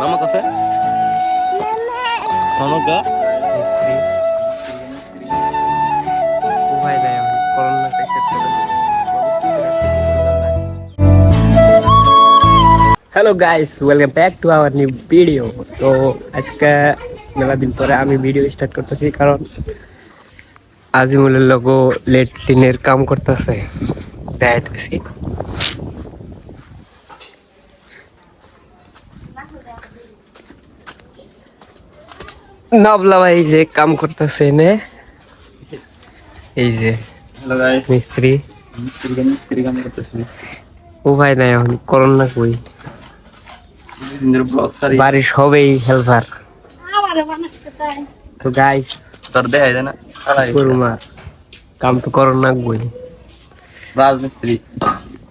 মামা কাছে মামা hello guys welcome back to our new video তো আজকে মেলা দিন পরে আমি ভিডিও স্টার্ট করতেছি কারণ আজিমুলের লোগো লেট্রিনের কাম করতেছে। দেখাইতেছি। নাবলা ভাই যে কাম করতেছে নে। এই যে মিস্ত্রি। করতেছি। উপায় নাই এখন করোনা কই? ইন্দ্র ব্লগ সারি। বাড়ির সবেই হেল্পার তো গাইস তোর দেখাই যায় না করুমা কাম তো করোনা কই? রাজমিস্ত্রি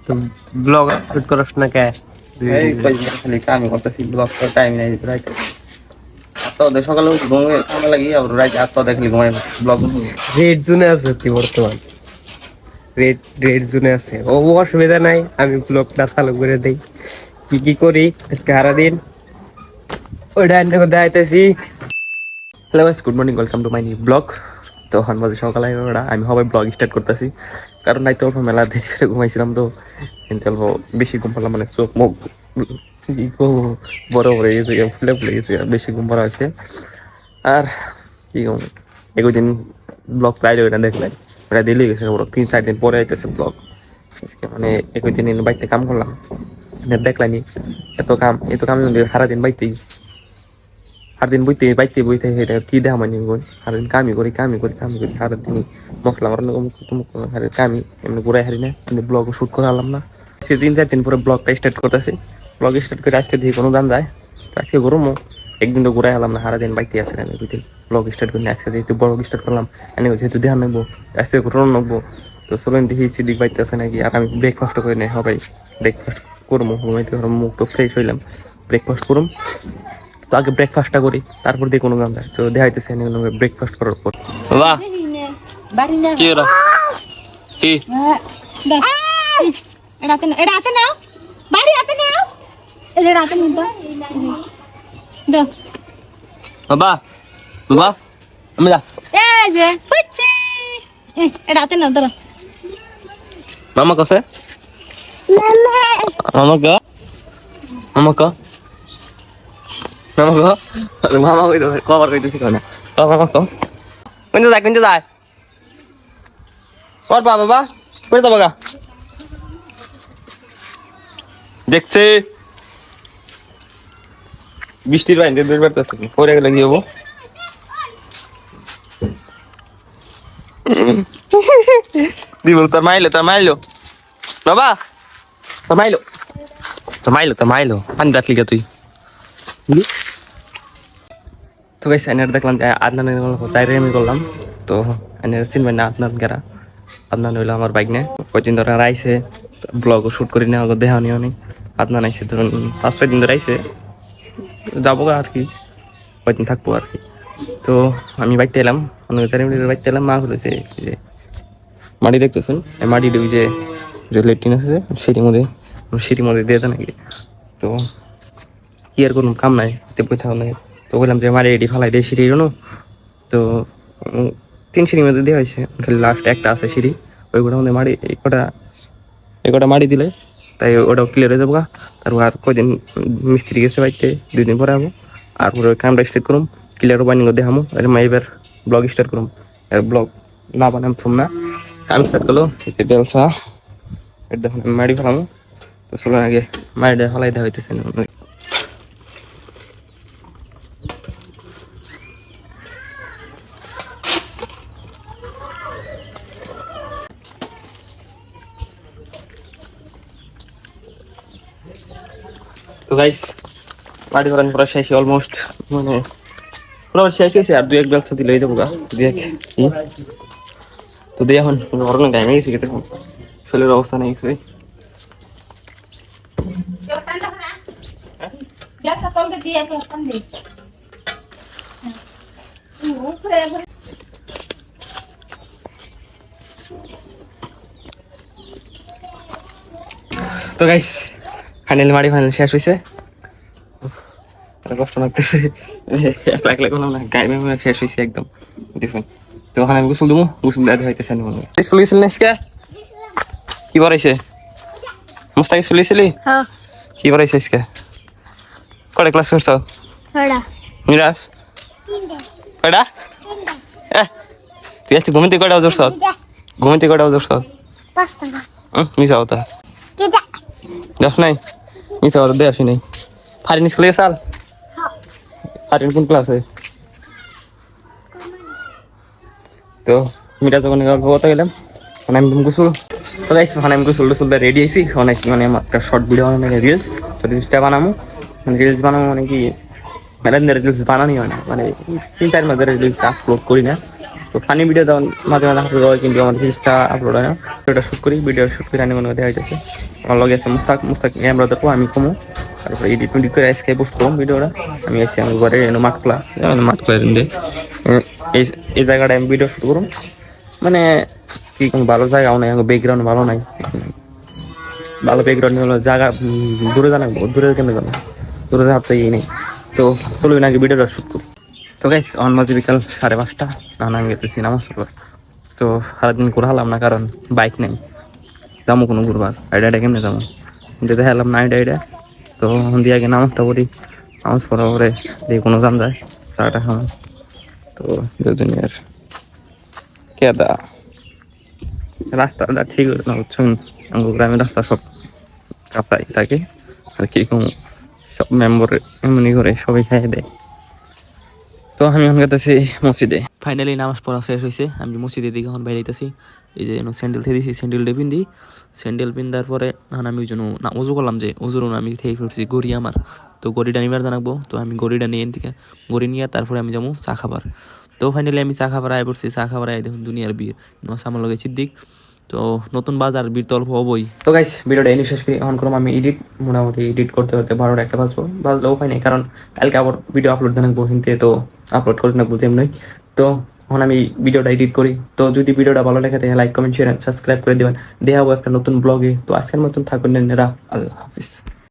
তো ব্লগ আপলোড করস না কে? এই কাম করতেছি ব্লগ তো টাইম নাই রাইট তো দেখ সকালে উঠে ঘুমিয়ে লাগি আবার দেখলি ঘুমাই ব্লগ রেড জোনে আছে তুই বর্তমান। রেড রেড জোনে আছে। ও অসুবিধা নাই আমি ব্লগটা চালু করে দেই। কি কি করি? আজকে সারা দিন ওইটা এনে দেখাইতেছি hello guys good morning welcome to my new blog তো এখন বাজে সকাল এগারোটা আমি সবাই ব্লগ স্টার্ট করতেছি। কারণ নাই তো অল্প মেলা দেরি করে ঘুমাইছিলাম তো কিন্তু অল্প বেশি ঘুম পারলাম মানে চোখ মুখ বড় বড় গেছে ফুলে ফুলে গেছে বেশি ঘুম পাড়া হয়েছে আর কি কম দিন ব্লগ চাইলে ওইটা দেখলে, ওটা দিলে গেছে বড় তিন, চার দিন পরে আইতেছে ব্লগ মানে একই দিন বাড়িতে কাম করলাম। মানে দেখলানি এত কাম এত কাম সারাদিন বাড়িতেই আর দিন বইতে, বাইতে বইতে সেটা কি দেখা মানে গুণ আর দিন কামি করি কামি করি কামি করি। আর দিন মশলা মারানো আর কামি এমনি ঘুরাই হারি না, এমনি ব্লগ শুট করে আলাম না। সে তিন, চার দিন পরে ব্লগটা স্টার্ট করতেছি। ব্লগ স্টার্ট করে আজকে দিয়ে কোনো দাম যায় আজকে গরমও। একদিন তো ঘুরাই আলাম না সারা দিন বাইতে আসে আমি বুঝতে ব্লগ স্টার্ট করি আজকে যেহেতু ব্লগ স্টার্ট করলাম এনে যেহেতু ধ্যান নেব আজকে রোন নেব। তো চলেন দেখি সিদিক বাইতে আছে নাকি আর আমি ব্রেকফাস্ট করে নেই সবাই ব্রেকফাস্ট করব ঘুমাইতে মুখ তো ফ্রেশ হইলাম। ব্রেকফাস্ট করুম। তো আগে ব্রেকফাস্টটা করি তারপর দিয়ে কোনো গান দেয় তো দেখাইতেছে ব্রেকফাস্ট করার পর। বাহ! বাড়ি না কি নাও নাও। বাড়ি হাতে নাও। এই যে হাতে নিতে দাও বাবা বাবা আমি যা। এই যে হচ্ছে। এই, এটা হাতে নাও মামা কসে? মামা কা? মামা কা? মামা কা? মামা কই তো কভার কইতেছি কোনা ক মামা ক? কোনতে যায় যায়? ওর বাবা বাবা কই তো বাগা দেখছে। বৃষ্টির বাইরে দূর বেড়তেছে পরে গেলে কি হব? দিব তোর মাইলো তোর মাইলো বাবা, তোর মাইলো তোর মাইলো তোর মাইলো পানি দাঁতলি গে তুই? তো গাইস, এনার দেখলাম আদনান চাইরে আমি করলাম। তো এনার চিনবেন না আদনান গেরা আদনান হইল আমার বাইক নিয়ে কয়দিন ধরে আইসে ব্লগও শ্যুট করি না দেহা নিও নি আদনান আইসে ধরুন, পাঁচ ছয় দিন ধরে আইসে যাব আর কি কয়দিন থাকব আর কি। তো আমি বাইতে এলাম অনেক চারি মিনিটের বাইতে এলাম মা বলেছে যে মাটি দেখতেছেন? মাটিটা ওই যে লেট্রিন আছে যে, সিঁড়ির মধ্যে সিঁড়ির মধ্যে দিয়ে দেয় নাকি? তো কি আর কোনো কাম নাই কোথাও নাই। তো বললাম যে মারি এটি ফালাই দিয়ে সিঁড়ি তো তিন সিঁড়ির মধ্যে দেওয়া হয়েছে খালি লাস্ট একটা আছে সিঁড়ি ওই গোটা মধ্যে মারি এই কটা এই কটা মারি দিলে তাই ওটাও ক্লিয়ার হয়ে যাব তারপর আর কয়দিন মিস্ত্রি গেছে বাইতে দুই দিন পরে যাব আর পরে কামটা স্টার্ট করুম ক্লিয়ার বানিং দেখামো আর এবার ব্লগ স্টার্ট করুম। আর ব্লগ না বানাম থুম না। কাম স্টার্ট করল, এই যে বেলসা, এটা আমি মারি ফেলামো। তো চলো আগে মারিটা ফেলাই দেওয়া হইতেছে তো গাইস মাটি ফেলান পুরো শেষ অলমোস্ট মানে পুরো শেষ হয়েছে আর দুই এক বেলসা দিলে যাব গা, দুই এক তো দিয়ে এখন অরণ গাইমে গেছি কেটে শরীরের অবস্থা নেই কিছুই। তো গাইস ফাইনালি মাটি ফাইনাল শেষ হয়েছে কষ্ট লাগতেছে। একলা একলা করলাম না শেষ হয়েছে একদম। দেখুন। তো ওখানে আমি গোসল দেবো গোসল দেওয়া হইতেছে আমি মনে স্কুল গেছিলি না আজকে? কি বাড়াইছে মুস্তাকি স্কুল গেছিলি? হ্যাঁ। কি বাড়াইছে আজকে? কটা ক্লাস করছ? মিরাজ কটা এ তুই আজকে ঘুমিতে কটা ওজোর সব ঘুমিতে কটা ওজোর সব পাঁচ টাকা মিশা দেখ নাই মিশা নাই ফারিন স্কুলে গেছাল ফারিন কোন ক্লাসে? তো মিরাজ ওখানে গল্প করতে গেলাম ওখানে আমি গোসল তো গাইস ওখানে আমি গোসল টোসল রেডি আইছি ওখানে আইছি মানে আমার একটা শর্ট ভিডিও বানানো রিলস তো রিলসটা বানাবো মানে রিলস বানাবো মানে কি? মেলা দিনের রিলস বানানি হয় না। মানে তিন চার মাসের রিলস আপলোড করি না। তো ফানি ভিডিও তখন মাঝে মাঝে আপলোড হয় কিন্তু আমার রিলসটা আপলোড হয় না। ভিডিওটা শুট করি ভিডিও শুট করে আনি মনে দেখা যাচ্ছে আমার লগে আছে মুস্তাক মুস্তাক ক্যামেরা দেখব, আমি কমো। তারপরে এডিট মেডিট করে আজকে পোস্ট করব ভিডিওটা। আমি এসে আমার ঘরে এনে মাঠখোলা দিয়ে এই এই জায়গাটা আমি ভিডিও শুট করুন মানে কি ভালো জায়গাও নাই ব্যাকগ্রাউন্ড ভালো নাই। ভালো ব্যাকগ্রাউন্ড হলো জায়গা দূরে জানা, দূরে কেন জানো? দূরে যাওয়ার তো ইয়ে নেই। তো চলুন আগে ভিডিওটা শুট করি। তো গাইস অন মাঝে বিকাল সাড়ে পাঁচটা। নানা আমি গেতেছি নামাজ পড়বার তো সারাদিন করে হলাম না, কারণ বাইক নেই। যাব কোনো ঘুরবার। আইডা আইডা কেমনে যাব যেতে হেলাম না আইডা আইডা তো দিয়ে আগে নামাজটা পড়ি। নামাজ পড়ার পরে দিয়ে কোনো জান যায়, চাটা খাওয়া। তো দুজনের কেদা। রাস্তাটা ঠিক না বুঝছেন আমার গ্রামের রাস্তা সব কাঁচাই থাকে। আর কীরকম সব মেম্বার এমনি করে সবাই খাইয়ে দেয়। তো আমি এখন গেতেছি মসজিদে। ফাইনালি নামাজ পড়া শেষ হয়েছে আমি মসজিদের দিকে এখন বাইরেতেছি এই যে স্যান্ডেল থেকে দিয়েছি স্যান্ডেলটা পিন্দি। স্যান্ডেল পিন্দার পরে এখন আমি ওই জন্য না উজু করলাম যে উজুর আমি থেকে ফেলছি গড়ি আমার। তো গড়িটা নিবার জানাব তো আমি গড়িটা নিয়ে থেকে গড়ি নিয়ে তারপরে আমি যাব চা খাবার। তো ফাইনালি আমি চা খাবার আয় পড়ছি চা খাবার আয় দেখুন দুনিয়ার বীর আমার লগে সিদ্দিক। তো নতুন বাজার বীর তো অল্প হবই। তো গাইস ভিডিওটা এনে শেষ করি এখন করলাম আমি এডিট মোটামুটি এডিট করতে করতে বারোটা একটা বাজবো বাজলেও হয় নাই কারণ কালকে আবার ভিডিও আপলোড দেন হিনতে তো আপলোড করে বুঝেম নই। তো এখন আমি ভিডিওটা এডিট করি। তো যদি ভিডিওটা ভালো লাগে, তাহলে লাইক কমেন্ট শেয়ার সাবস্ক্রাইব করে দেবেন। দেখাবো একটা নতুন ব্লগে তো আজকের মতন থাকুন আল্লাহ হাফিজ।